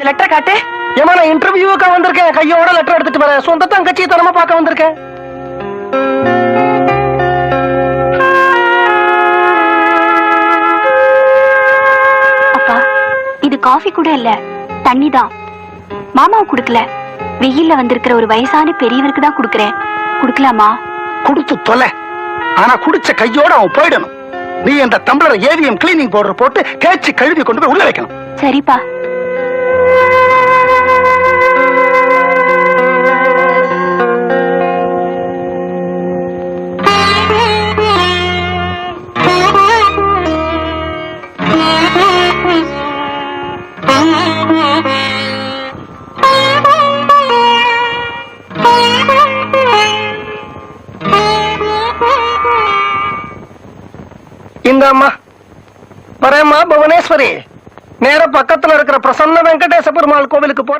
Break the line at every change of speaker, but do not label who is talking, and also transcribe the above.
இந்த லெட்டர் காட்டு.
ஏமா நான் இன்டர்வியூக்கா வந்திருக்கேன். கையோட லெட்டர் எடுத்துட்டு வரேன். சொந்த தங்கச்சி தரமா பார்க்க வந்திருக்கேன்.
அப்பா இது காஃபி கூட இல்ல. தண்ணி தான். மாமாவுக்கு கொடுக்கல. வெயில்ல வந்திருக்கிற ஒரு வயசான பெரியவருக்கு தான் கொடுக்கறேன். கொடுக்கலாமா?
கொடுத்து தொலை. ஆனா குடிச்ச கையோட அவன் போயிடணும். நீ இந்த டம்ளர் ஏவிஎம் கிளீனிங் பவுடர் போட்டு கேச்சு கழுவி கொண்டு போய் உள்ள வைக்கணும்.
சரிப்பா.
இந்த அம்மா. வரேம்மா புவனேஸ்வரி. நேர பக்கத்துல இருக்கிற பிரசன்ன வெங்கடேச பெருமாள் கோவிலுக்கு போ